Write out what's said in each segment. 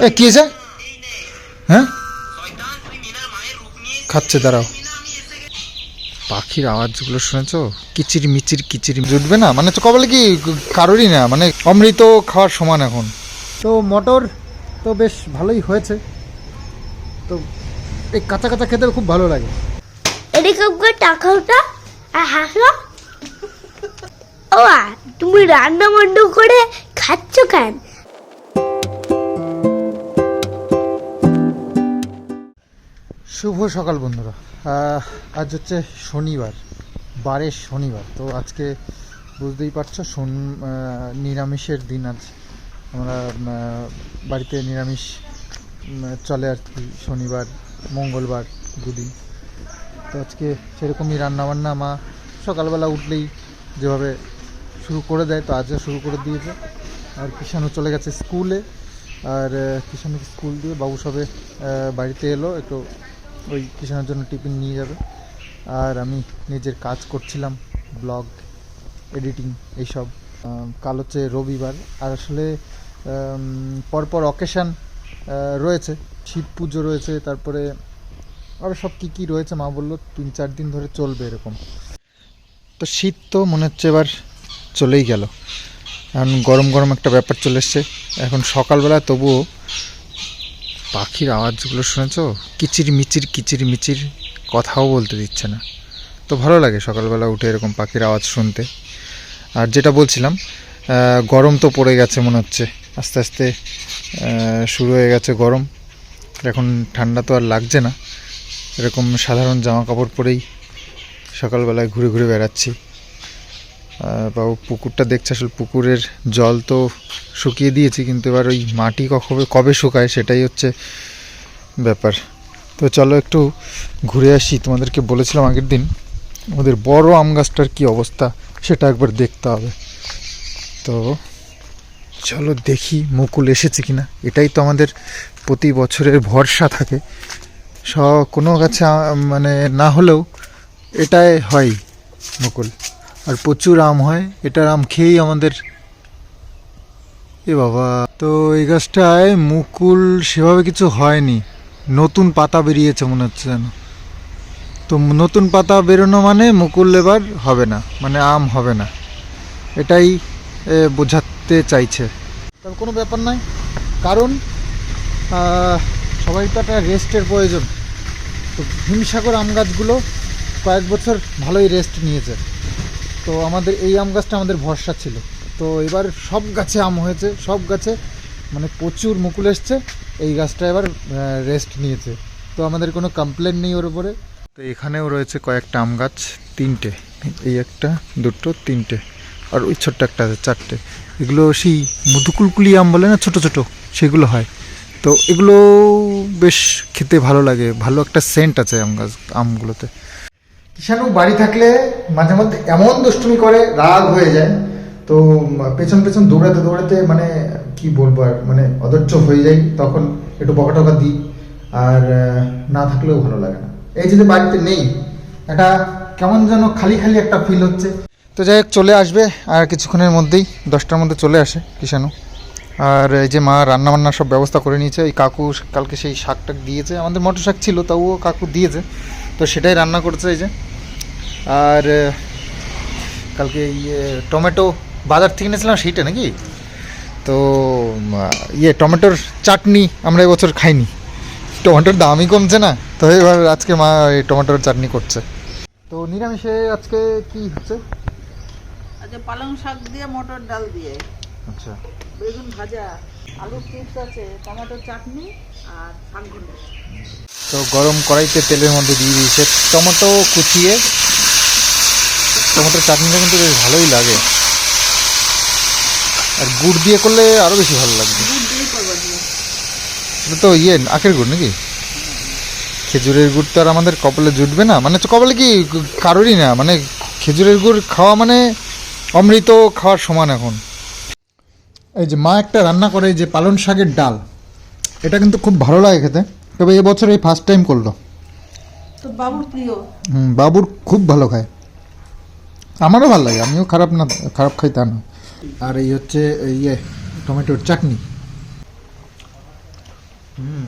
এ কি হয়েছে? হ্যাঁ? খাচ্ছে দাঁড়াও। পাখির আওয়াজগুলো শুনেছো? কিচির মিচির কিচির জুটবে না? মানে তো কবলে কি কারোরই না? মানে অমৃত খাওয়ার সমান এখন। তো মটর তো বেশ ভালোই হয়েছে। তো এই কাঁচা কাঁচা খেতে খুব ভালো লাগে। এরকম করে টাকা ওটা আর হাসলো? ও আ, তুমি রান্না বন্ধ করে খাচ্ছ কেন? শুভ সকাল বন্ধুরা। আজ হচ্ছে শনিবার বারের শনিবার। তো আজকে বুঝতেই পারছ শন নিরামিষের দিন আজ। আমরা বাড়িতে নিরামিষ চলে আর কি শনিবার মঙ্গলবার দুদিন। তো আজকে সেরকমই রান্নাবান্না মা সকালবেলা উঠলেই যেভাবে শুরু করে দেয় তো আজও শুরু করে দিয়েছে। আর কিষাণু চলে গেছে স্কুলে। আর আহ, কিষাণুকে স্কুল দিয়ে বাবু সবে বাড়িতে এলো একটু ওই কিষাণের জন্য টিফিন নিয়ে যাবে। আর আমি নিজের কাজ করছিলাম, ব্লগ, এডিটিং এইসব। কাল হচ্ছে রবিবার। আর আসলে পরপর অকেশান রয়েছে। শিব পুজো রয়েছে, তারপরে আরও সব কী কী রয়েছে মা বলল, তিন চার দিন ধরে চলবে এরকম। তো শীত তো মনে হচ্ছে এবার চলেই গেল। এখন গরম গরম একটা ব্যাপার চলে এসছে। এখন সকালবেলা তবুও পাখির আওয়াজগুলো শুনেছো? কিচির মিচির কিচির মিচির কথাও বলতে দিচ্ছে না। তো ভালো লাগে সকালবেলা উঠে এরকম পাখির আওয়াজ শুনতে। আর যেটা বলছিলাম গরম তো পড়ে গেছে মনে হচ্ছে। আস্তে আস্তে শুরু হয়ে গেছে গরম। এখন ঠান্ডা তো আর লাগছে না। এরকম সাধারণ জামা কাপড় পরেই সকালবেলায় ঘুরে ঘুরে বেড়াচ্ছি। বাবু পুকুরটা দেখছে, আসলে পুকুরের জল তো শুকিয়ে দিয়েছি, কিন্তু এবার ওই মাটি কবে কবে শুকায় সেটাই হচ্ছে ব্যাপার। তো চলো একটু ঘুরে আসি, তোমাদেরকে বলেছিলাম আগের দিন আমাদের বড় আম গাছটার কী অবস্থা সেটা একবার দেখতে হবে। তো চলো দেখি মুকুল এসেছে কি না এটাই তো আমাদের প্রতি বছরের ভরসা থাকে। স, কোনো গাছে মানে না হলেও এটাই হয় মুকুল। আর প্রচুর আম হয়। এটার আম খেয়েই আমাদের এ বাবা। তো এই গাছটায় মুকুল সেভাবে কিছু হয়নি। নতুন পাতা বেরিয়েছে মনে হচ্ছে যেন। তো নতুন পাতা বেরোনো মানে মুকুল এবার হবে না মানে আম হবে না। এটাই বোঝাতে চাইছে। তবে কোনো ব্যাপার নয় কারণ সবাই তো একটা রেস্টের প্রয়োজন। তো হিমসাগর আম গাছগুলো কয়েক বছর ভালোই রেস্ট নিয়েছে। তো আমাদের এই আম গাছটা আমাদের ভরসা ছিল। তো এবার সব গাছে আম হয়েছে, সব গাছে মানে প্রচুর মুকুল এসছে। এই গাছটা এবার রেস্ট নিয়েছে। তো আমাদের কোনো কমপ্লেন নেই ওর উপরে। তো এখানেও রয়েছে কয়েকটা আম গাছ, তিনটে। এই একটা, দুটো, তিনটে। আর ওই ছোট্ট একটা আছে, চারটে। এগুলো সেই মধুকুলকুলি আম বলে না, ছোট ছোট? সেগুলো হয়। তো এগুলো বেশ খেতে ভালো লাগে। ভালো একটা সেন্ট আছে আম গাছ, আমগুলোতে। কিষাণু বাড়ি থাকলে মাঝে মধ্যে এমন দুষ্টুমি করে, রাগ হয়ে যায়। তো পেছন পেছন দৌড়াতে দৌড়াতে মানে কি বলব আর মানে অধৈর্য হয়ে যাই, তখন একটু বকা টকা দিই, আর না থাকলেও ভালো লাগে না। এই যদি বাড়িতে নেই, একটা কেমন যেন খালি খালি একটা ফিল হচ্ছে। তো যাই হোক, চলে আসবে, আর কিছুক্ষণের মধ্যেই, দশটার মধ্যে চলে আসে কিষাণু। আর এই যে মা রান্না বান্নার সব ব্যবস্থা করে নিয়েছে এই কাকু কালকে সেই শাক টাক দিয়েছে, আমাদের মটর শাক ছিল, তাও কাকু দিয়েছে। তো সেটাই রান্না করেছে এই যে। আর কালকে ইয়ে টমেটো বাজার থেকে নিয়েছিলাম সেইটা নাকি? তো ইয়ে টমেটোর চাটনি আমরা এবছর খাইনি। টমেটোর দামই কমছে না তো এবার আজকে মা এই টমেটোর চাটনি করছে। তো নিরামিষে আজকে কি হচ্ছে? আচ্ছা পালং শাক দিয়ে মটর ডাল দিয়ে। আচ্ছা। বেগুন ভাজা আলুর চিপস আছে টমেটো চাটনি আর শাক তো গরম কড়াইতে তেলের মধ্যে দিয়ে দিয়েছে। টমেটো কুচিয়ে টমেটোর চাটনিটা কিন্তু বেশ ভালোই লাগে। আর গুড় দিয়ে করলে আরও বেশি ভালো লাগবে। এটা তো ইয়ে আখের গুড় নাকি? খেজুরের গুড় তো আর আমাদের কপালে জুটবে না। মানে তো কপালে কি কারোরই না। মানে খেজুরের গুড় খাওয়া মানে অমৃত খাওয়ার সমান এখন। এই যে মা একটা রান্না করে এই যে পালন শাকের ডাল এটা কিন্তু খুব ভালো লাগে খেতে। তবে এবছর এই ফার্স্ট টাইম করল। তো বাবুর প্রিয়? হুম বাবুর খুব ভালো খায়। আমারও ভালো লাগে আমিও খারাপ না খারাপ খাই তা না আর এই হচ্ছে ইয়ে টমেটোর চাটনি। হুম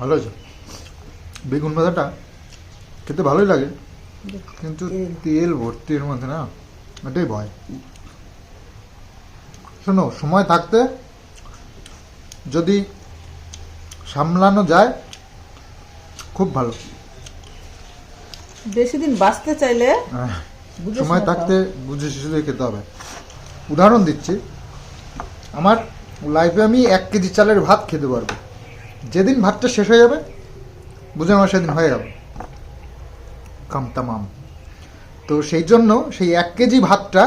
ভালো আছে বেগুন ভাজাটা খেতে ভালোই লাগে কিন্তু তেল। ভর্তি এর মধ্যে না এটাই ভয়। শোনো সময় থাকতে যদি সামলানো যায় খুব ভালো। বেশি দিন বাঁচতে চাইলে সময় থাকতে বুঝে সুঝে খেতে হবে। উদাহরণ দিচ্ছি আমার লাইফে আমি এক কেজি চালের ভাত খেতে পারব যেদিন ভাতটা শেষ হয়ে যাবে বুঝে আমার সেদিন হয়ে গেল কামতামাম তো সেই জন্য সেই এক কেজি ভাতটা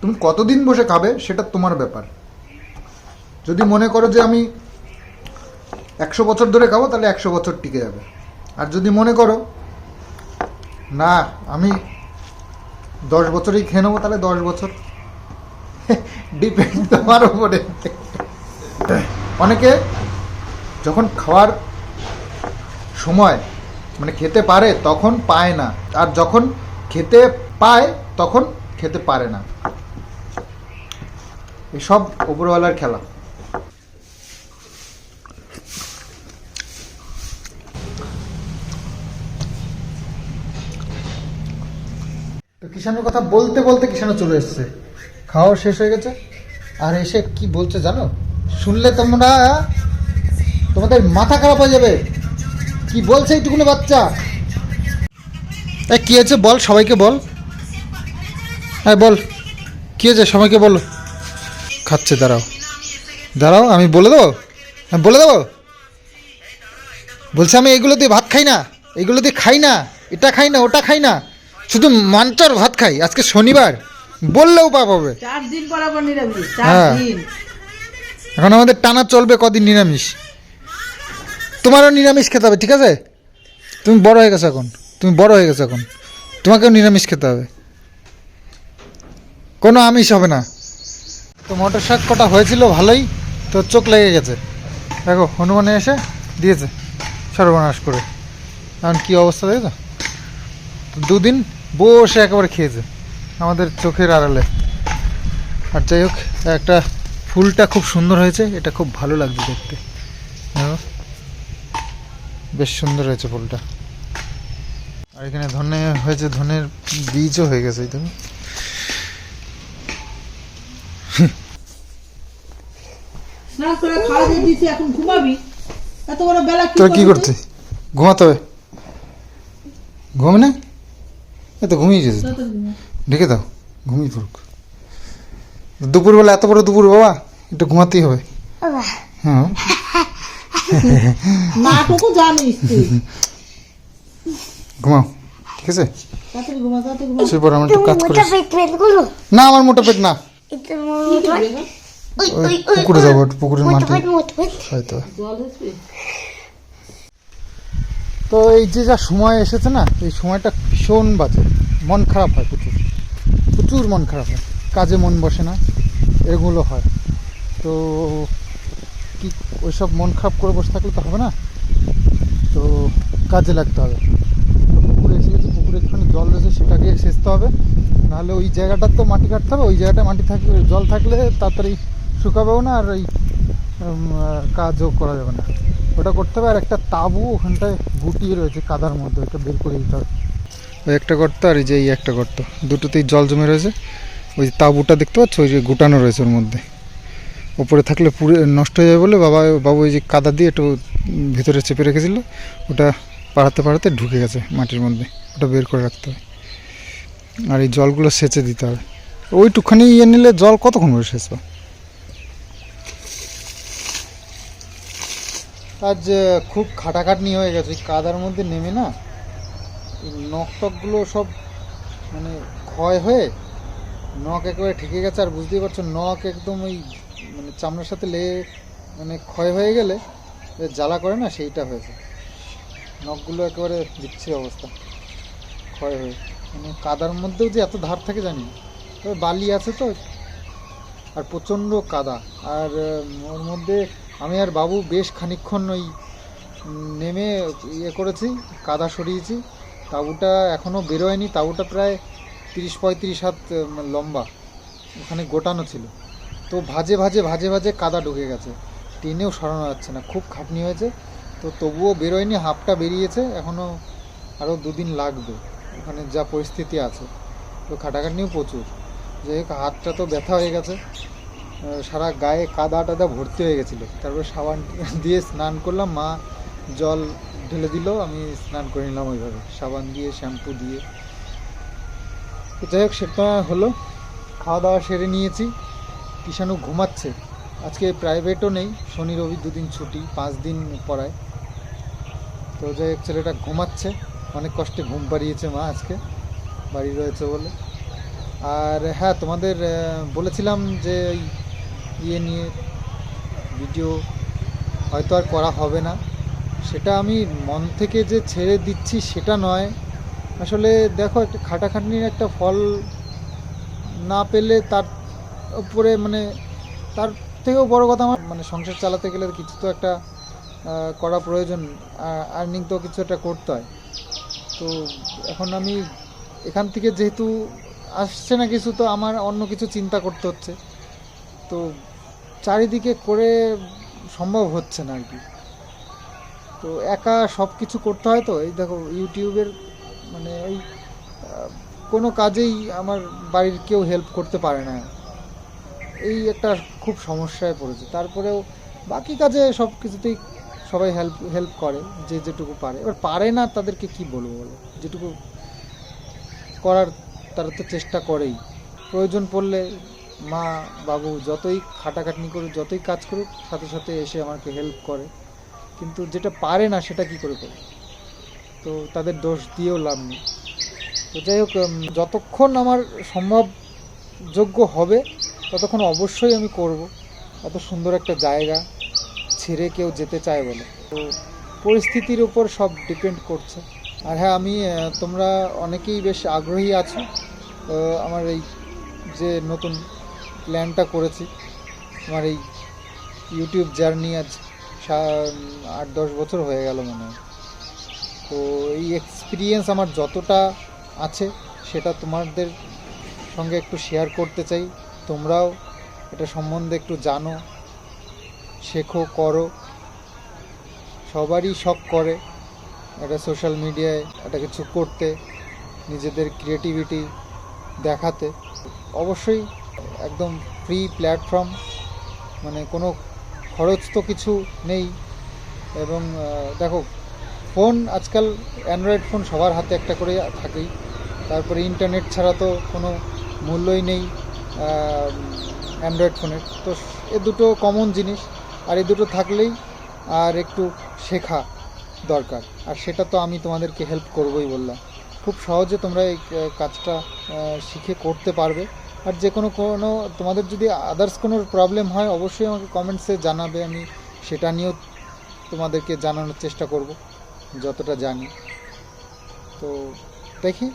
তুমি কতদিন বসে খাবে সেটা তোমার ব্যাপার। যদি মনে করো যে আমি একশো বছর ধরে খাব তাহলে একশো বছর টিকে যাবে। আর যদি মনে করো, না, আমি দশ বছরই খেয়ে নেব, তাহলে দশ বছর। ডিপেন্ড তোমার উপরে। অনেকে যখন খাওয়ার সময় মানে খেতে পারে, তখন পায় না। আর যখন খেতে পায়, তখন খেতে পারে না। এসব ওপরওয়ালার খেলা। কিষানের কথা বলতে বলতে কিষানো চলে এসছে। খাওয়া শেষ হয়ে গেছে। আর এসে কি বলছে জানো? শুনলে তোমরা তোমাদের মাথা খারাপ হয়ে যাবে। কি বলছে এইটুকুনো বাচ্চা? এ, কি হয়েছে বল, সবাইকে বল। হ্যাঁ বল। কি হয়েছে? সবাইকে বল। খাচ্ছে, দাঁড়াও। দাঁড়াও, আমি বলে দেবো? হ্যাঁ বলে দেবো? বলছে আমি এগুলো দিয়ে ভাত খাই না। এগুলো দিয়ে খাই না। এটা খাই না, ওটা খাই না। শুধু মাঞ্চর ভাত খাই আজকে শনিবার বললেও পাপ হবে। চার দিন পর আবার নিরামিষ চার হ্যাঁ। দিন। এখন আমাদের টানা চলবে কদিন নিরামিষ? তোমারও নিরামিষ খেতে হবে ঠিক আছে? তুমি বড় হয়ে গেছো এখন তুমি বড় হয়ে গেছো এখন। তোমাকেও নিরামিষ খেতে হবে। কোনো আমিষ হবে না। তো মটর শাক কটা হয়েছিল ভালোই তো চোখ লেগে গেছে। দেখো হনুমানে এসে দিয়েছে সর্বনাশ করে। এখন কী অবস্থা দেখো তো দুদিন বসে একেবারে খেয়েছে আমাদের চোখের আড়ালে। আর যাই হোক একটা ফুলটা খুব সুন্দর হয়েছে এটা খুব ভালো লাগছে দেখতে। দেখো বেশ সুন্দর হয়েছে ফুলটা। আর এখানে ধনে হয়েছে ধনের বীজও হয়ে গেছে কি তোর কি করছিস? ঘুমাতে হবে। ঘুম না? এ তো ঘুমিয়ে? তাড়াতাড়ি ঢেকে দাও ঘুমিয়ে পড়ুক। দুপুরবেলা এত বড় দুপুর বাবা একটু ঘুমাতেই হবে। হ্যাঁ। নাটকও জানিস ঘুমাও ঠিক আছে? আমার একটু কাজ করে না আমার মোটা পেট না। এটা মোটা পেট। ওই, ওই ওই, ওই, পুকুরে যাব পুকুরের মাঠে। হয়তো তো এই যে যা সময় এসেছে না এই সময়টা ভীষণ বাজে। মন খারাপ হয় প্রচুর। প্রচুর মন খারাপ হয়। কাজে মন বসে না। এগুলো হয়। তো কি ওইসব মন খারাপ করে বসে থাকলে তো হবে না? তো কাজে লাগতে হবে। পুকুরে এসে গেছে, পুকুরে একটুখানি জল রয়েছে, সেটাকে সেচতে হবে। নাহলে ওই জায়গাটার তো মাটি কাটতে হবে, ওই জায়গাটা মাটি থাকলে জল থাকলে তাড়াতাড়ি শুকাবেও না আর ওই কাজও করা যাবে না। ওটা করতে হবে। আর একটা তাবু ওখানটায় গুটিয়ে রয়েছে কাদার মধ্যে, ওটা বের করে দিতে হবে। ওই একটা গর্ত আর এই যে এই একটা গর্ত। দুটোতেই জল জমে রয়েছে। ওই যে তাবুটা দেখতে পাচ্ছ? ওই যে গুটানো রয়েছে ওর মধ্যে। ওপরে থাকলে পুরো নষ্ট হয়ে যাবে বলে বাবা, বাবু ওই যে কাদা দিয়ে একটু ভিতরে চেপে রেখেছিল। ওটা পাড়াতে পাড়াতে ঢুকে গেছে মাটির মধ্যে। ওটা বের করে রাখতে হবে। আর এই জলগুলো সেচে দিতে হবে। ওইটুকখানি ইয়ে নিলে জল কতক্ষণ করে সেচবা আজ খুব খাটাখাটনি হয়ে গেছে। কাদার মধ্যে নেমে না নখ টকগুলো সব মানে ক্ষয় হয়ে নখ একেবারে ঠেকে গেছে আর বুঝতেই পারছ, নখ একদম ওই মানে চামড়ার সাথে লেগে মানে ক্ষয় হয়ে গেলে জ্বালা করে না সেইটা হয়েছে। নখগুলো একেবারে বিচ্ছিরি অবস্থা, ক্ষয় হয়ে। মানে কাদার মধ্যেও যে এত ধার থাকে জানি তবে বালি আছে তো, আর প্রচণ্ড কাদা। আর ওর মধ্যে আমি আর বাবু বেশ খানিকক্ষণ ওই নেমে ইয়ে করেছি, কাদা সরিয়েছি। তাঁবুটা এখনও বেরোয়নি, তাঁবুটা প্রায় তিরিশ পঁয়ত্রিশ হাত লম্বা, ওখানে গোটানো ছিল। তো ভাজে ভাজে ভাজে ভাজে কাদা ঢুকে গেছে। টেনেও সরানো যাচ্ছে না, খুব খাটনি হয়েছে। তো তবুও বেরোয়নি হাফটা বেরিয়েছে এখনও আরও দুদিন লাগবে, ওখানে যা পরিস্থিতি আছে। তো খাটাখাটনিও প্রচুর। যাই হোক, হাতটা তো ব্যথা হয়ে গেছে। সারা গায়ে কাদা টাদা ভর্তি হয়ে গেছিল। তারপরে সাবান দিয়ে স্নান করলাম, মা জল ঢেলে দিল, আমি স্নান করে নিলাম ওইভাবে। সাবান দিয়ে, শ্যাম্পু দিয়ে। তো যাই হোক, সেটা হলো। খাওয়া দাওয়া সেরে নিয়েছি। কিষাণু ঘুমাচ্ছে। আজকে প্রাইভেটও নেই, শনি, রবি দুদিন ছুটি, পাঁচ দিন পড়ায়। তো যাই হোক, ছেলেটা ঘুমাচ্ছে। অনেক কষ্টে ঘুম পাড়িয়েছে মা আজকে। বাড়ি রয়েছে বলে। আর হ্যাঁ তোমাদের বলেছিলাম যে ইয়ে নিয়ে ভিডিও হয়তো আর করা হবে না। সেটা আমি মন থেকে যে ছেড়ে দিচ্ছি সেটা নয়। আসলে দেখো, একটা খাটাখাটনির একটা ফল না পেলে তার উপরে মানে তার থেকেও বড় কথা আমার মানে সংসার চালাতে গেলে কিছু তো একটা করা প্রয়োজন আর্নিং তো কিছু একটা করতে হয়। তো এখন আমি এখান থেকে যেহেতু আসছে না কিছু, তো আমার অন্য কিছু চিন্তা করতে হচ্ছে। তো চারিদিকে করে সম্ভব হচ্ছে না আর কি। তো একা সব কিছু করতে হয় তো? এই দেখো, ইউটিউবের মানে ওই কোনো কাজেই আমার বাড়ির কেউ হেল্প করতে পারে না। এই একটা খুব সমস্যায় পড়েছে। তারপরেও বাকি কাজে সব কিছুতেই সবাই হেল্প হেল্প করে, যে যেটুকু পারে। এবার পারে না, তাদেরকে কি বলব বলো? যেটুকু করার, তারা তো চেষ্টা করেই। প্রয়োজন পড়লে মা, বাবু যতই খাটাখাটনি করুক, যতই কাজ করুক, সাথে সাথে এসে আমাকে হেল্প করে। কিন্তু যেটা পারে না সেটা কি করে করে তো তাদের দোষ দিয়েও লাভ নেই। তো যাই হোক যতক্ষণ আমার সম্ভব যোগ্য হবে, ততক্ষণ অবশ্যই আমি করব। এত সুন্দর একটা জায়গা ছেড়ে কেউ যেতে চায় বলে। তো পরিস্থিতির উপর সব ডিপেন্ড করছে। আর হ্যাঁ আমি তোমরা অনেকেই বেশ আগ্রহী আছো। আমার এই যে নতুন প্ল্যানটা করেছি, আমার এই ইউটিউব জার্নি আজ আট, দশ বছর হয়ে গেল মনে হয়। তো এই এক্সপিরিয়েন্স আমার যতটা আছে, সেটা তোমাদের সঙ্গে একটু শেয়ার করতে চাই। তোমরাও এটা সম্বন্ধে একটু জানো, শেখো, করো। সবারই শখ করে একটা সোশ্যাল মিডিয়ায় একটা কিছু করতে, নিজেদের ক্রিয়েটিভিটি দেখাতে। অবশ্যই একদম ফ্রি প্ল্যাটফর্ম মানে কোনো খরচ তো কিছু নেই এবং দেখো, ফোন আজকাল অ্যান্ড্রয়েড ফোন সবার হাতে একটা করে থাকেই। তারপরে ইন্টারনেট ছাড়া তো কোনো মূল্যই নেই অ্যান্ড্রয়েড ফোনের। তো এ দুটো কমন জিনিস, আর এ দুটো থাকলেই আর একটু শেখা দরকার। আর সেটা তো আমি তোমাদেরকে হেল্প করবই বললাম। খুব সহজে তোমরা এই কাজটা শিখে করতে পারবে। আর যে কোনো কোনো তোমাদের যদি আদার্স কোনো প্রবলেম হয়, অবশ্যই আমাকে কমেন্টসে জানাবে, আমি সেটা নিয়েও তোমাদেরকে জানানোর চেষ্টা করব, যতটা জানি। তো দেখি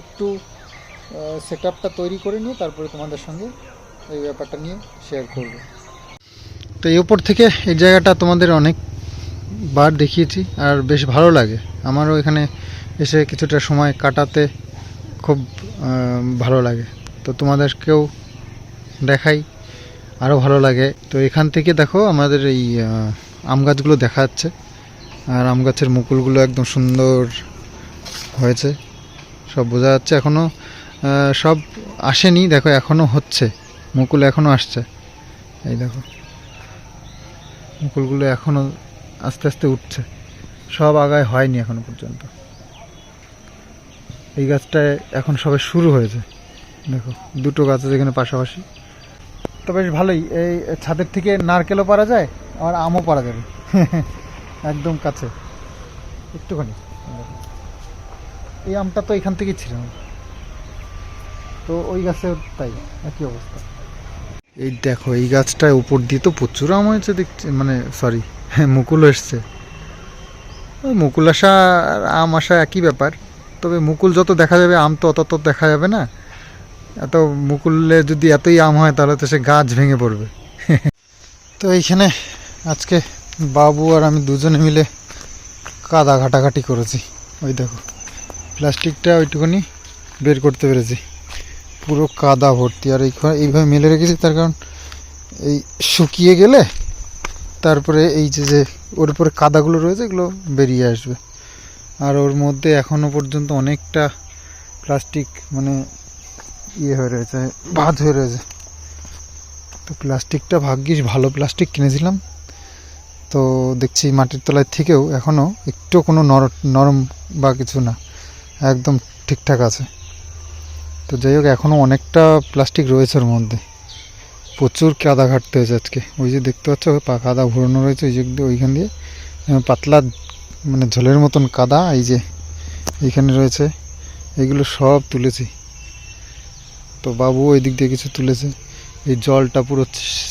একটু সেট আপটা তৈরি করে নিয়ে তারপরে তোমাদের সঙ্গে এই ব্যাপারটা নিয়ে শেয়ার করব। তো এই উপর থেকে এই জায়গাটা তোমাদের অনেক বার দেখিয়েছি, আর বেশ ভালো লাগে। আমারও এখানে এসে কিছুটা সময় কাটাতে খুব ভালো লাগে। তো তোমাদেরকেও দেখাই আরও ভালো লাগে। তো এখান থেকে দেখো আমাদের এই আম গাছগুলো দেখা যাচ্ছে। আর আম গাছের মুকুলগুলো একদম সুন্দর হয়েছে। সব বোঝা যাচ্ছে এখনও সব আসেনি, দেখো এখনও হচ্ছে। মুকুল এখনও আসছে। এই দেখো, মুকুলগুলো এখনও আস্তে আস্তে উঠছে। সব আগায় হয়নি এখনও পর্যন্ত। এই গাছটায় এখন সবে শুরু হয়েছে। দেখো, দুটো গাছ আছে এখানে পাশাপাশি। তো বেশ ভালোই, এই ছাদের থেকে নারকেলও পারা যায় আর আমও পারা যাবে। একদম কাছে। একটুখানি। এই আমটা তো এখান থেকেই ছিল। তো ওই গাছে তাই, একই অবস্থা। এই দেখো, এই গাছটায় উপর দিয়ে তো প্রচুর আম হয়েছে দেখছি মানে সরি হ্যাঁ মুকুল এসছে। মুকুল আসা আর আম আসা একই ব্যাপার। তবে মুকুল যত দেখা যাবে, আম তো অত তো দেখা যাবে না। এত মুকুলে যদি এতই আম হয়, তাহলে তো সে গাছ ভেঙে পড়বে। তো এইখানে আজকে বাবু আর আমি দুজনে মিলে কাদা ঘাটাঘাটি করেছি। ওই দেখো, প্লাস্টিকটা ওইটুকুনি বের করতে পেরেছি। পুরো কাদা ভর্তি। আর এই এইভাবে মেলে রেখেছি, তার কারণ এই শুকিয়ে গেলে তারপরে এই যে যে ওর উপরে কাদাগুলো রয়েছে, এগুলো বেরিয়ে আসবে। আর ওর মধ্যে এখনও পর্যন্ত অনেকটা প্লাস্টিক মানে ইয়ে হয়ে রয়েছে ভাঁজ হয়ে রয়েছে। তো প্লাস্টিকটা ভাগ্যিস ভালো প্লাস্টিক কিনেছিলাম। তো দেখছি মাটির তলায় থেকেও এখনও একটু কোনো নর- নরম বা কিছু না, একদম ঠিকঠাক আছে। তো যাই হোক এখনও অনেকটা প্লাস্টিক রয়েছে ওর মধ্যে। প্রচুর কাদা ঘাটতে হয়েছে আজকে। ওই যে দেখতে পাচ্ছ কাদা ঘুরানো রয়েছে ওই যে ওইখান দিয়ে। পাতলা মানে ঝোলের মতন কাদা, এই যে এইখানে রয়েছে, এগুলো সব তুলেছি। তো বাবু ওই দিক দিয়ে কিছু তুলেছে। এই জলটা পুরো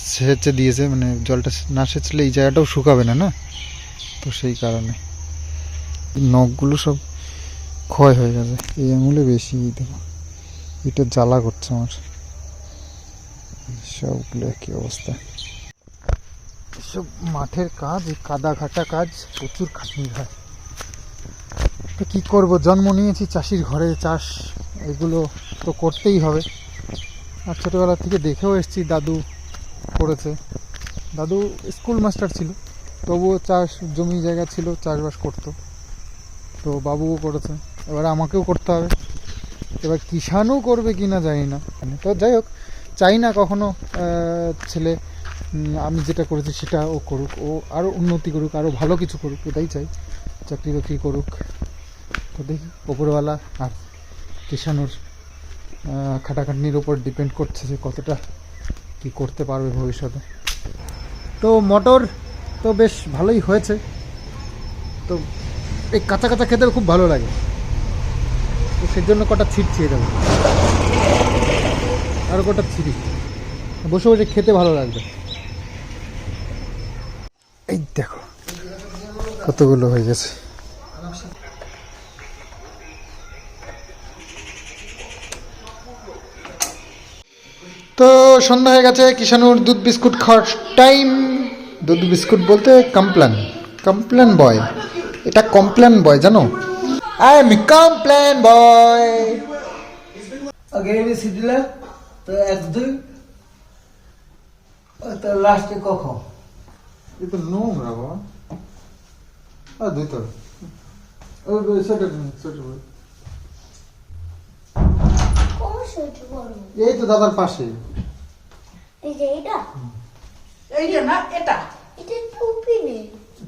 সেচে দিয়েছে মানে জলটা না সেচলে এই জায়গাটাও শুকাবে না না? তো সেই কারণে। নখগুলো সব ক্ষয় হয়ে গেছে। এই আঙুলে বেশি দেখো এটা জ্বালা করছে আমার। সবগুলো একই অবস্থা। সব মাঠের কাজ, এই কাদা ঘাটা কাজ, প্রচুর খাটনি হয়। তো কী করব? জন্ম নিয়েছি চাষির ঘরে, চাষ এগুলো তো করতেই হবে। আর ছোটোবেলা থেকে দেখেও এসেছি, দাদু করেছে। দাদু স্কুল মাস্টার ছিল, তবুও চাষ জমি জায়গা ছিল, চাষবাস করতো। তো বাবুও করেছে, এবার আমাকেও করতে হবে। এবার কিষানও করবে কি না জানি না। তো যাই হোক, চাই না কখনো ছেলে আমি যেটা করেছি সেটা ও করুক, ও আরও উন্নতি করুক আরও ভালো কিছু করুক এটাই চাই। চাকরি বাকরি করুক। তো দেখি, ওপরওয়ালা আর কিষানুর খাটাখাটনির ওপর ডিপেন্ড করছে যে কতটা কি করতে পারবে ভবিষ্যতে। তো মটর তো বেশ ভালোই হয়েছে। তো এই কাঁচা কাঁচা খেতে খুব ভালো লাগে। তো সেই জন্য কটা ছিট ছিঁড়ে দেবো। আরও কটা ছিঁড়ি। বসে বসে খেতে ভালো লাগবে। এই দেখো, কতগুলো হয়ে গেছে। তো সন্ধ্যা হয়ে গেছে কিষানুর দুধ বিস্কুট খাওয়ার টাইম দুধ বিস্কুট বলতে কমপ্ল্যান কমপ্ল্যান বয় এটা কমপ্ল্যান বয় জানো? আই এম কমপ্ল্যান বয় তো এক, দুই লাস্টে কখন এ তো নোংরা বাবা। আর দুই তো। ওই ওই সেটা সেটা অবশ্যই একটু বড়। এই তো দাদার পাশে। এই যে এটা এইটা না এটা। এটা টুপি নেই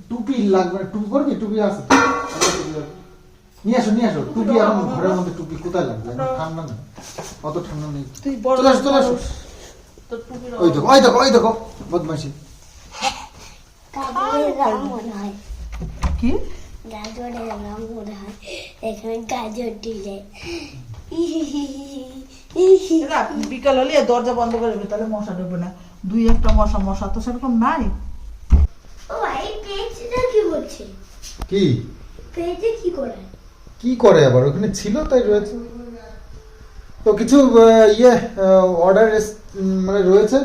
টুপি লাগবে টুপি পরবি? টুপি আছে আচ্ছা। নিয়ে আসো নিয়ে আসো। টুপি এখন ঘরের মধ্যে টুপি কোথায় লাগবে? ঠান্ডা নেই। অত ঠান্ডা নেই। তুই বড় চলে আসো চলে আসো। ওই দেখো ওই দেখো ওই দেখো। বদমাইশি গাজরের রং মনে হয় কি? মনে হয় এখানে গাজর বিকাল হলে দরজা বন্ধ করে দেবে, তাহলে মশা ঢুকবে না। দুই একটা মশা মশা তো সেরকম নাই। ও কি? কি কি করে আবার? ওখানে ছিল তাই রয়েছে। তো কিছু ইয়ে অর্ডার মানে রয়েছে?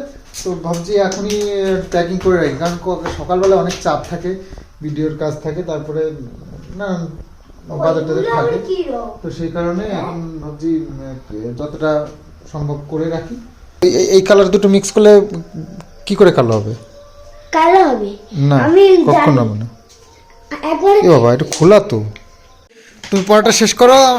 তো ভাবছি এখনই প্যাকিং করে রাখি। কারণ সকালবেলা অনেক চাপ থাকে ভিডিওর কাজ থাকে তারপরে না বাজার টাজার থাকে। তো সেই কারণে এখন ভাবছি যতটা সম্ভব করে রাখি। এই- এই- এই কালার দুটো মিক্স করলে কি করে কালো হবে? কালো হবে? না আমি কখন হবে না। একবারে এ বাবা এটা খোলা তো। তুমি পড়াটা শেষ করো।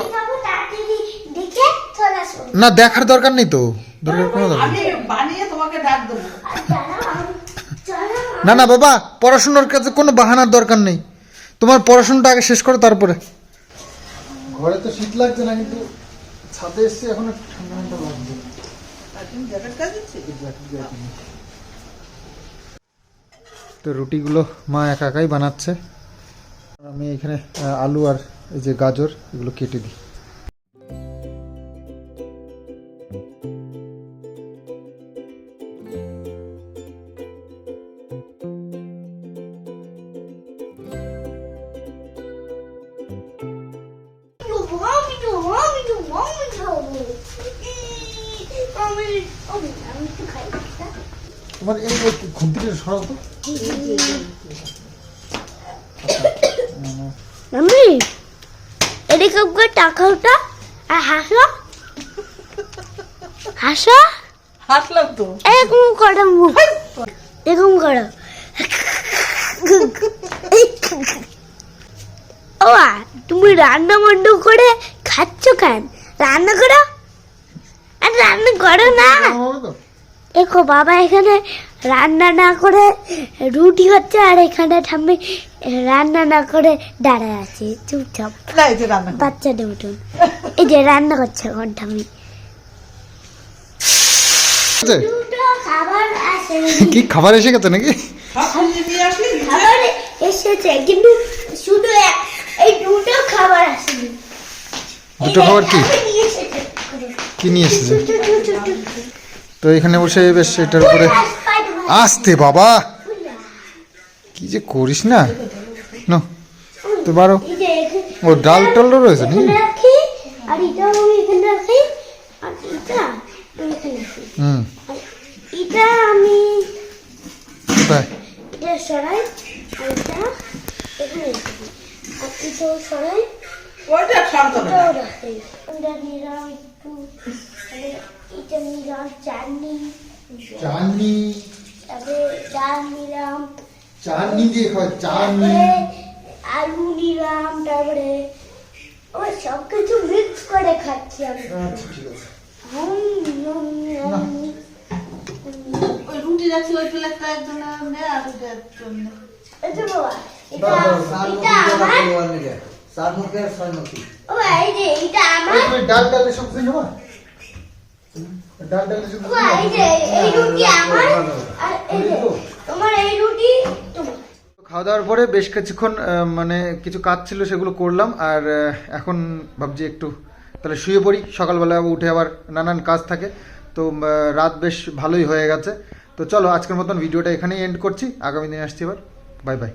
না দেখার দরকার নেই তো। দরকার কোনো দরকার নেই। আমি বানিয়ে তোমাকে ডাক দেবো আর দাঁড়াও, আমি- চলো, না না বাবা পড়াশোনার কাছে কোনো বাহানার দরকার নেই। তোমার পড়াশোনাটা আগে শেষ করো তারপরে। ঘরে তো শীত লাগছে না কিন্তু ছাদে এসে এখন ঠান্ডা লাগছে। তো রুটিগুলো মা একা একাই বানাচ্ছে। আমি এখানে আলু আর এই যে গাজর এগুলো কেটে দিই। তো। এরকম করো মুখ এরকম করো। ও তুমি রান্না বন্ধ করে খাচ্ছ কেন? রান্না করো। আর রান্না করো না। দেখো বাবা এখানে রান্না না করে রুটি হচ্ছে আর এখানে ঠাম্মি রান্না না করে দাঁড়ায় আছে। চুপচাপ। বাচ্চাদের মতন। এই যে রান্না করছে এখন ঠাম্মি আছে? দুটো খাবার আছে কি খাবার এসে গেছে নাকি? সব ফ্রিজে নিয়ে আসলি? খাবার এসেছে কিন্তু শুধু এই দুটো খাবার আসেনি। দুটো খাবার কি। কি নিয়ে এসেছে। তো এখানে বসে বেশ এটার উপরে আসতে বাবা! কি যে করিস না? না তো বারো। ও ডাল টালও রয়েছে নাকি? আর এটা আমি এখানে রাখি আর এটা হুম। এটা আমি কোথায়? এটা সরাই এটা এখানে আর এটাও সরাই ওইটা শান্ত না এটা নিলাম একটু মানে এটা নিলাম চাটনি চাটনি তারপরে ডাল নিলাম। চাটনি দিয়ে খাওয়া চাটনি আলু নিলাম তারপরে ও সব কিছু মিক্স করে খাচ্ছি আমি। আচ্ছা ঠিক আছে। ওই রুটি যাচ্ছি ওই প্লেটটা একজনের নে আর ওইটা এই যে বাবা, এটা এটা আমার দেওয়ার নিগে সার মুখি আর ছয় মুখি। ও এই যে এটা আমার তুমি ডাল ডাল এসব কিছু নেবা ডাল ডাল এসব ও এই যে এই রুটি আমার আর এই যে তোমার এই রুটি তোমার। খাওয়া দাওয়ার পরে বেশ কিছুক্ষণ মানে কিছু কাজ ছিল সেগুলো করলাম। আর এখন ভাবছি একটু তাহলে শুয়ে পড়ি, সকালবেলা উঠে আবার নানান কাজ থাকে। তো রাত বেশ ভালোই হয়ে গেছে। তো চলো, আজকের মতন ভিডিওটা এখানেই এন্ড করছি। আগামী দিনে আসছি এবার। Bye bye